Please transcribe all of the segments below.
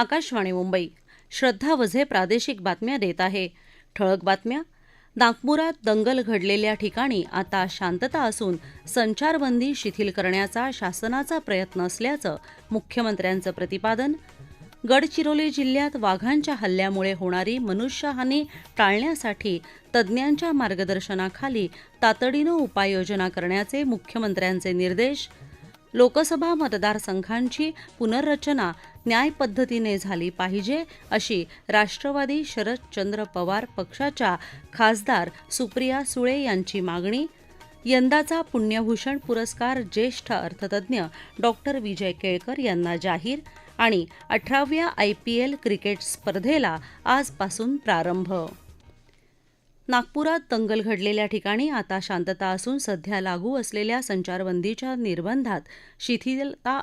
आकाशवाणी मुंबई. श्रद्धा वझे प्रादेशिक बातम्या देत आहे. ठळक बातम्या. नागपुरात दंगल घडलेल्या ठिकाणी आता शांतता असून संचारबंदी शिथिल करण्याचा शासनाचा प्रयत्न असल्याचं मुख्यमंत्र्यांचं प्रतिपादन. गडचिरोली जिल्ह्यात वाघांच्या हल्ल्यामुळे होणारी मनुष्यहानी टाळण्यासाठी तज्ज्ञांच्या मार्गदर्शनाखाली तातडीनं उपाययोजना करण्याचे मुख्यमंत्र्यांचे निर्देश. लोकसभा मतदारसंघांची पुनर्रचना न्यायपद्धतीने झाली पाहिजे अशी राष्ट्रवादी शरदचंद्र पवार पक्षाच्या खासदार सुप्रिया सुळे यांची मागणी. यंदाचा पुण्यभूषण पुरस्कार ज्येष्ठ अर्थतज्ज्ञ डॉक्टर विजय केळकर यांना जाहीर आणि अठराव्या आय पी एल क्रिकेट स्पर्धेला आजपासून प्रारंभ. नागपुरात दंगल घडलेल्या ठिकाणी आता शांतता असून सध्या लागू असलेल्या संचारबंदीच्या निर्बंधात शिथिलता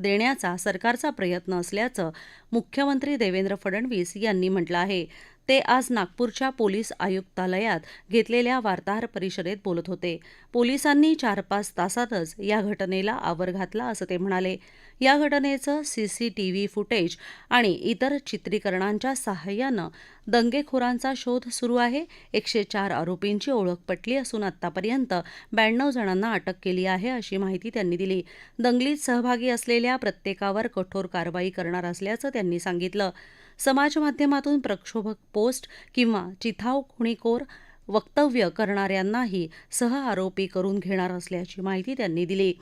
देण्याचा सरकारचा प्रयत्न असल्याचं मुख्यमंत्री देवेंद्र फडणवीस यांनी म्हटलं आहे. ते आज नागपूरच्या पोलीस आयुक्तालयात घेतलेल्या वार्ताहर परिषदेत बोलत होते. पोलिसांनी चार पाच तासातच या घटनेला आवर घातला असं ते म्हणाले. या घटनेचं सीसीटीव्ही फुटेज आणि इतर चित्रीकरणांच्या सहाय्यानं दंगेखोरांचा शोध सुरू आहे. एकशे चार आरोपींची ओळख पटली असून आतापर्यंत ब्याण्णव जणांना अटक केली आहे अशी माहिती त्यांनी दिली. दंगलीत सहभागी असलेल्या प्रत्येकावर कठोर कारवाई करणार असल्याचं त्यांनी सांगितलं. समाजमाध्यमातून प्रक्षोभक पोस्ट किंवा चिथाव खुणीखोर वक्तव्य करणाऱ्यांनाही सहआरोपी करून घेणार असल्याची माहिती त्यांनी दिली.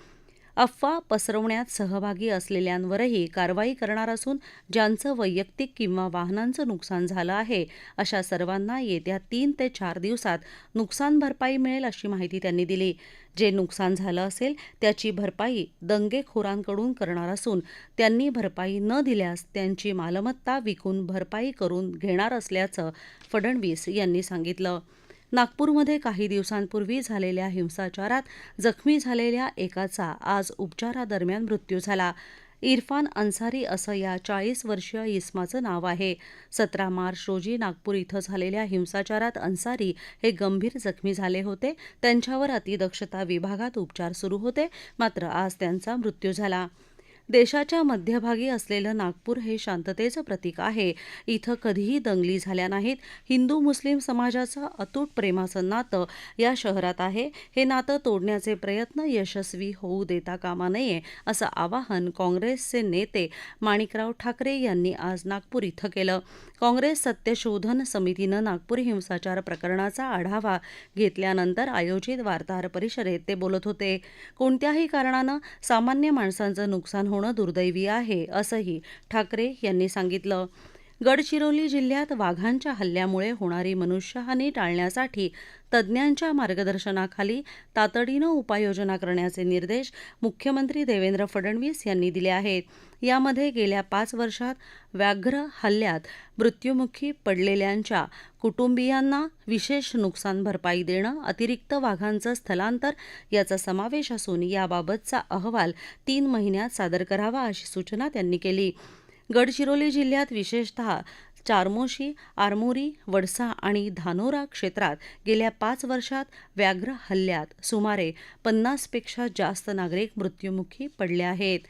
अफवा पसरवण्यात सहभागी असलेल्यांवरही कारवाई करणार असून ज्यांचं वैयक्तिक किंवा वाहनांचं नुकसान झालं आहे अशा सर्वांना येत्या तीन ते चार दिवसात नुकसान भरपाई मिळेल अशी माहिती त्यांनी दिली. जे नुकसान झालं असेल त्याची भरपाई दंगेखोरांकडून करणार असून त्यांनी भरपाई न दिल्यास त्यांची मालमत्ता विकून भरपाई करून घेणार असल्याचं फडणवीस यांनी सांगितलं. नागपूरमध्ये काही दिवसांपूर्वी झालेल्या हिंसाचारात जखमी झालेल्या एकाचा आज उपचारादरम्यान मृत्यू झाला. इरफान अन्सारी असं या चाळीस वर्षीय इस्माचं नाव आहे. सतरा मार्च रोजी नागपूर इथं झालेल्या हिंसाचारात अन्सारी हे गंभीर जखमी झाले होते. त्यांच्यावर अतिदक्षता विभागात उपचार सुरू होते. मात्र आज त्यांचा मृत्यू झाला. देशाच्या मध्यभागी असलेलं नागपूर हे शांततेचं प्रतीक आहे. इथं कधीही दंगली झाल्या नाहीत. हिंदू मुस्लिम समाजाचं अतूट प्रेमाचं नातं या शहरात आहे. हे नातं तोडण्याचे प्रयत्न यशस्वी होऊ देता कामा नये असं आवाहन काँग्रेसचे नेते माणिकराव ठाकरे यांनी आज नागपूर इथं केलं. काँग्रेस सत्यशोधन समितीनं नागपूर हिंसाचार प्रकरणाचा आढावा घेतल्यानंतर आयोजित वार्ताहर परिषदेत ते बोलत होते. कोणत्याही कारणानं सामान्य माणसांचं नुकसान होणं दुर्दैवी आहे असंही ठाकरे यांनी सांगितलं. गडचिरोली जिल्ह्यात वाघांच्या हल्ल्यामुळे होणारी मनुष्यहानी टाळण्यासाठी तज्ज्ञांच्या मार्गदर्शनाखाली तातडीनं उपाययोजना करण्याचे निर्देश मुख्यमंत्री देवेंद्र फडणवीस यांनी दिले आहेत. यामध्ये गेल्या पाच वर्षात व्याघ्र हल्ल्यात मृत्युमुखी पडलेल्यांच्या कुटुंबियांना विशेष नुकसान भरपाई देणं अतिरिक्त वाघांचं स्थलांतर याचा समावेश असून याबाबतचा अहवाल तीन महिन्यात सादर करावा अशी सूचना त्यांनी केली. गडचिरोली जिल्ह्यात विशेषतः चारमोशी आरमोरी वडसा आणि धानोरा क्षेत्रात गेल्या पाच वर्षात व्याघ्र हल्ल्यात सुमारे पन्नासपेक्षा जास्त नागरिक मृत्युमुखी पडले आहेत.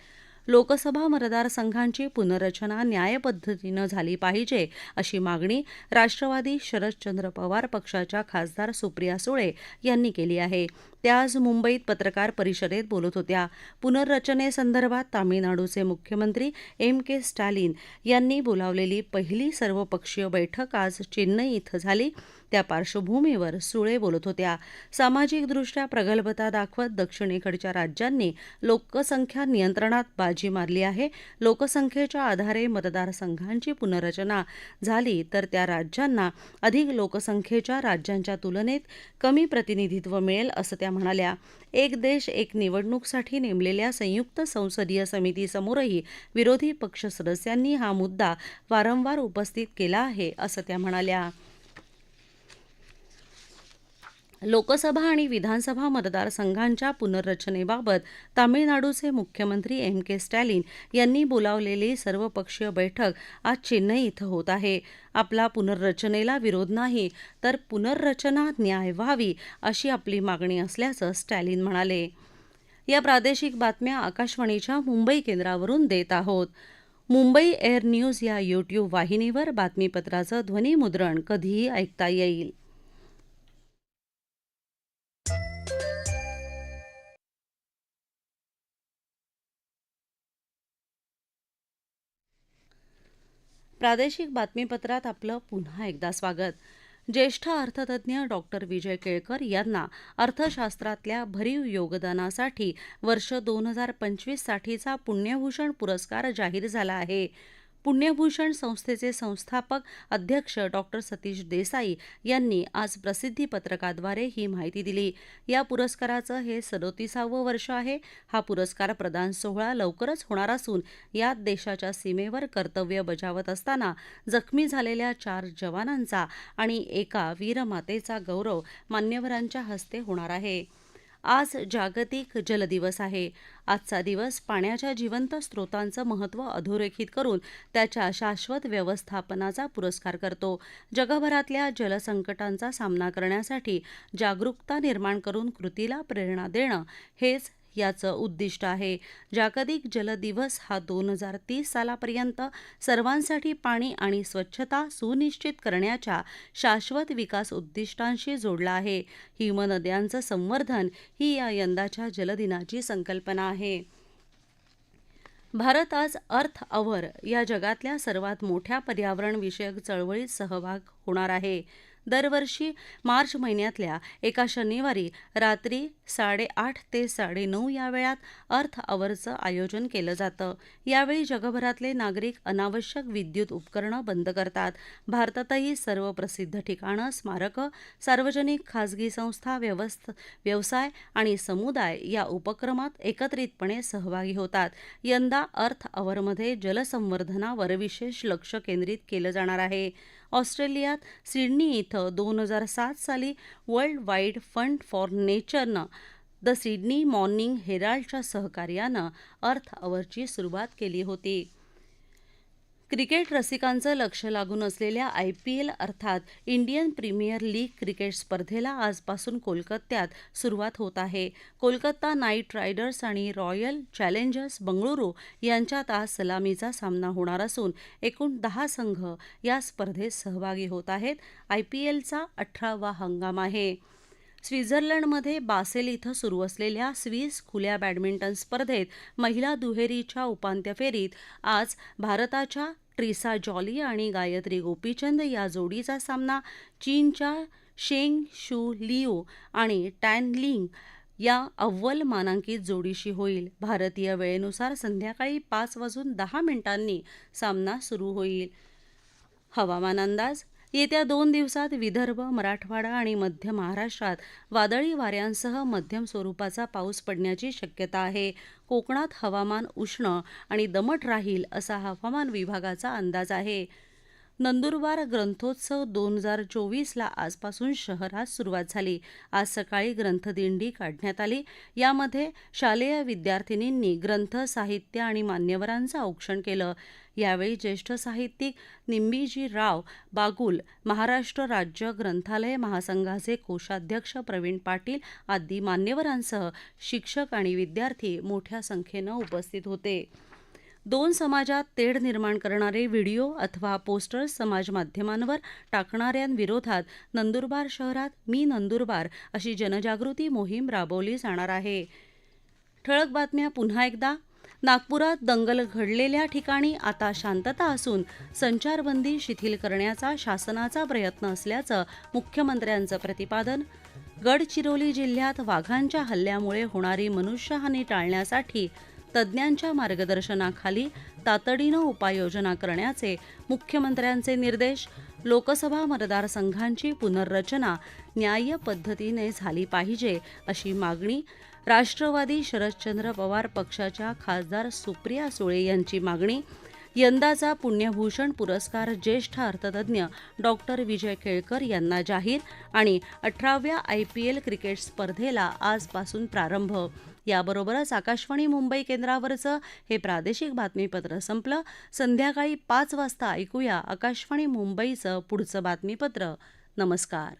लोकसभा मतदारसंघांची पुनर्रचना न्यायपद्धतीनं झाली पाहिजे अशी मागणी राष्ट्रवादी शरदचंद्र पवार पक्षाच्या खासदार सुप्रिया सुळे यांनी केली आहे. त्या आज मुंबईत पत्रकार परिषदेत बोलत होत्या. पुनर्रचनेसंदर्भात तामिळनाडूचे मुख्यमंत्री एम के स्टॅलिन यांनी बोलावलेली पहिली सर्वपक्षीय बैठक आज चेन्नई इथं झाली. त्या पार्श्वभूमीवर सुळे बोलत होत्या. सामाजिकदृष्ट्या प्रगल्भता दाखवत दक्षिणेकडच्या राज्यांनी लोकसंख्या नियंत्रणात बाजी मारली आहे. लोकसंख्येच्या आधारे मतदारसंघांची पुनर्रचना झाली तर त्या राज्यांना अधिक लोकसंख्येच्या राज्यांच्या तुलनेत कमी प्रतिनिधित्व मिळेल असं त्या म्हणाल्या. एक देश एक निवडणूकसाठी नेमलेल्या संयुक्त संसदीय समितीसमोरही विरोधी पक्ष सदस्यांनी हा मुद्दा वारंवार उपस्थित केला आहे असं त्या म्हणाल्या. लोकसभा आणि विधानसभा मतदारसंघांच्या पुनर्रचनेबाबत तामिळनाडूचे मुख्यमंत्री एम के स्टॅलिन यांनी बोलावलेली सर्वपक्षीय बैठक आज चेन्नई इथं होत आहे. आपला पुनर्रचनेला विरोध नाही तर पुनर्रचना न्याय व्हावी अशी आपली मागणी असल्याचं स्टॅलिन म्हणाले. या प्रादेशिक बातम्या आकाशवाणीच्या मुंबई केंद्रावरून देत आहोत. मुंबई एअर न्यूज या यूट्यूब वाहिनीवर बातमीपत्राचं ध्वनीमुद्रण कधीही ऐकता येईल. प्रादेशिक बातमीपत्रात आपलं पुन्हा एकदा स्वागत. ज्येष्ठ अर्थतज्ज्ञ डॉक्टर विजय केळकर यांना अर्थशास्त्रातल्या भरीव योगदानासाठी वर्ष दोन हजार पंचवीससाठीचा पुण्यभूषण पुरस्कार जाहीर झाला आहे. पुण्यभूषण संस्थेचे संस्थापक अध्यक्ष डॉक्टर सतीश देसाई यांनी आज प्रसिद्धी पत्रकाद्वारे ही माहिती दिली. या पुरस्काराचं हे सदोतीसावं वर्ष आहे. हा पुरस्कार प्रदान सोहळा लवकरच होणार असून यात देशाच्या सीमेवर कर्तव्य बजावत असताना जखमी झालेल्या चार जवानांचा आणि एका वीरमातेचा गौरव मान्यवरांच्या हस्ते होणार आहे. आज जागतिक जल दिवस आहे. आजचा दिवस पाण्याच्या जिवंत स्रोतांचं महत्त्व अधोरेखित करून त्याच्या शाश्वत व्यवस्थापनाचा पुरस्कार करतो. जगभरातल्या जलसंकटांचा सामना करण्यासाठी जागरूकता निर्माण करून कृतीला प्रेरणा देणं हेच याचं उद्दिष्ट आहे. जागतिक जल दिवस हा दोन हजार तीस सालापर्यंत सर्वांसाठी पाणी आणि स्वच्छता सुनिश्चित करण्याच्या शाश्वत विकास उद्दिष्टांशी जोडला आहे. हिमनद्यांचं संवर्धन ही या यंदाच्या जलदिनाची संकल्पना आहे. भारत आज अर्थ अवर या जगातल्या सर्वात मोठ्या पर्यावरणविषयक चळवळीत सहभाग होणार आहे. दरवर्षी मार्च महिन्यातल्या एका शनिवारी रात्री साडेआठ ते साडेनऊ या वेळात अर्थ अवरचं आयोजन केलं जातं. यावेळी जगभरातले नागरिक अनावश्यक विद्युत उपकरणं बंद करतात. भारतातही सर्व प्रसिद्ध ठिकाणं स्मारकं सार्वजनिक खाजगी संस्था व्यवस्थ व्यवसाय आणि समुदाय या उपक्रमात एकत्रितपणे सहभागी होतात. यंदा अर्थ अवरमध्ये जलसंवर्धनावर विशेष लक्ष केंद्रित केलं जाणार आहे. ऑस्ट्रेलियात सिडनी इथं दोन हजार सात साली वर्ल्ड वाईड फंड फॉर नेचरनं द सिडनी मॉर्निंग हेराल्डच्या सहकार्यानं अर्थ अवरची सुरुवात केली होती. क्रिकेट रसिकांचं लक्ष लागून असलेल्या आय पी एल अर्थात इंडियन प्रीमियर लीग क्रिकेट स्पर्धेला आजपासून कोलकात्यात सुरुवात होत आहे. कोलकाता नाईट रायडर्स आणि रॉयल चॅलेंजर्स बंगळुरू यांच्यात आज सलामीचा सामना होणार असून एकूण दहा संघ या स्पर्धेत सहभागी होत आहेत. आय पी एलचा अठरावा हंगाम आहे. स्वित्झर्लंडमध्ये बासेल इथं सुरू असलेल्या स्विस खुल्या बॅडमिंटन स्पर्धेत महिला दुहेरीच्या उपांत्य फेरीत आज भारताच्या ट्रिसा जॉली आणि गायत्री गोपीचंद या जोडीचा सामना चीनच्या शेंग शू लिओ आणि टॅन लिंग या अव्वल मानांकित जोडीशी होईल. भारतीय वेळेनुसार संध्याकाळी पाच वाजून दहा मिनिटांनी सामना सुरू होईल. हवामान अंदाज येत्या दोन दिवसात विदर्भ मराठवाडा आणि मध्य महाराष्ट्रात वादळी वाऱ्यांसह मध्यम स्वरूपाचा पाऊस पडण्याची शक्यता आहे. कोकणात हवामान उष्ण आणि दमट राहील असा हवामान विभागाचा अंदाज आहे. नंदुरबार ग्रंथोत्सव दोन हजार चोवीसला आजपासून शहरात सुरुवात झाली. आज सकाळी ग्रंथदिंडी काढण्यात आली. यामध्ये शालेय विद्यार्थिनींनी ग्रंथ साहित्य आणि मान्यवरांचं औक्षण केलं. यावेळी ज्येष्ठ साहित्यिक निंबीजी राव बागुल महाराष्ट्र राज्य ग्रंथालय महासंघाचे कोषाध्यक्ष प्रवीण पाटील आदी मान्यवरांसह शिक्षक आणि विद्यार्थी मोठ्या संख्येनं उपस्थित होते. दोन समाजात तेढ निर्माण करणारे व्हिडिओ अथवा पोस्टर्स समाज माध्यमांवर टाकणाऱ्यांविरोधात नंदुरबार शहरात मी नंदुरबार अशी जनजागृती मोहीम राबवली जाणार आहे. ठळक बातम्या पुन्हा एकदा. नागपुरात दंगल घडलेल्या ठिकाणी आता शांतता असून संचारबंदी शिथिल करण्याचा शासनाचा प्रयत्न असल्याचं मुख्यमंत्र्यांचं प्रतिपादन. गडचिरोली जिल्ह्यात वाघांच्या हल्ल्यामुळे होणारी मनुष्यहानी टाळण्यासाठी तज्ज्ञांच्या मार्गदर्शनाखाली तातडीनं उपाययोजना करण्याचे मुख्यमंत्र्यांचे निर्देश लोकसभा मतदारसंघांची पुनर्रचना न्याय्य पद्धतीने झाली पाहिजे अशी मागणी राष्ट्रवादी शरदचंद्र पवार पक्षाच्या खासदार सुप्रिया सुळे यांची मागणी. यंदाचा पुण्यभूषण पुरस्कार ज्येष्ठ अर्थतज्ज्ञ डॉक्टर विजय केळकर यांना जाहीर आणि अठराव्या आय पी एल क्रिकेट स्पर्धेला आजपासून प्रारंभ. याबरोबरच आकाशवाणी मुंबई केंद्रावरचं हे प्रादेशिक बातमीपत्र संपलं. संध्याकाळी पाच वाजता ऐकूया आकाशवाणी मुंबईचं पुढचं बातमीपत्र. नमस्कार.